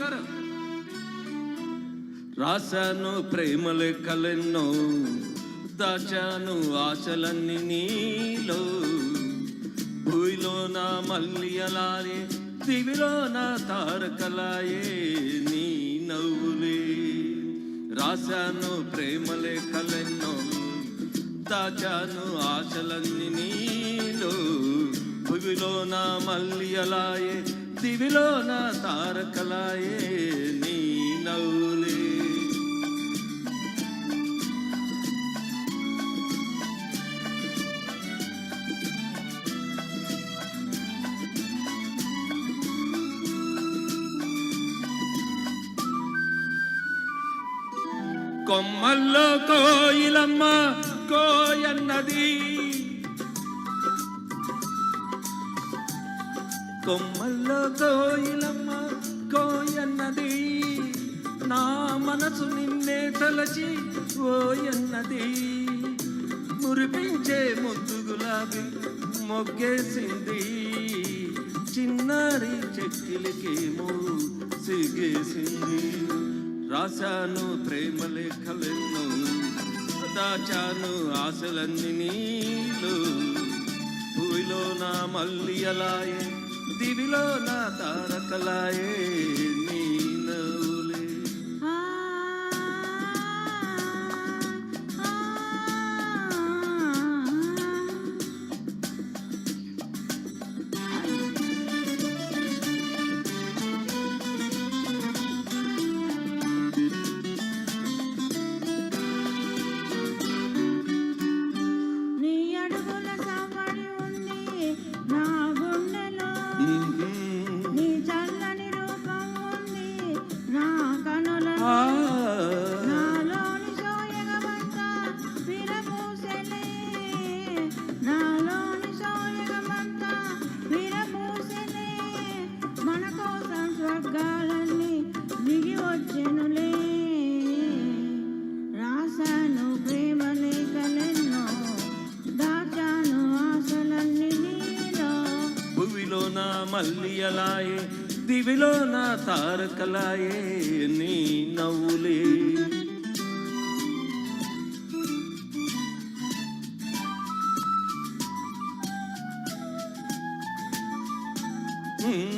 గారు. రాశాను ప్రేమ కలెన్నో దాచాను ఆశలన్నీ నీలో. భూమిలో నా మల్లి అలాయే దివిలో నా తారకలాయే నీ నవ్వులే. రాశాను ప్రేమలే కలెన్నో దాచాను ఆశలన్నీ నీలో. భువిలోన మల్లియలాయే దివిలోన తారకలాయే నీ నవ్వులే. కొమ్మల్లో కోయిలమ్మ కోయన్నది. కొమ్మల్లో కోయిలమ్మ కోయన్నది. నా మనసు నిన్నే తలచి ఓయన్నది. మురిపించే ముద్దు గులాబీ మొగ్గేసింది. చిన్నారి చెక్కిలికేమో సిగేసింది రాశాను ప్రేమ లేఖలెన్నో దాచాను ఆశలన్నీ నీళ్ళు. భూమిలో నా మల్లియలాయే దివిలో నా తారకలాయే. మల్లియలాయే దివిలో నా తారకలాయే నీ నవ్వులే మ్మ్.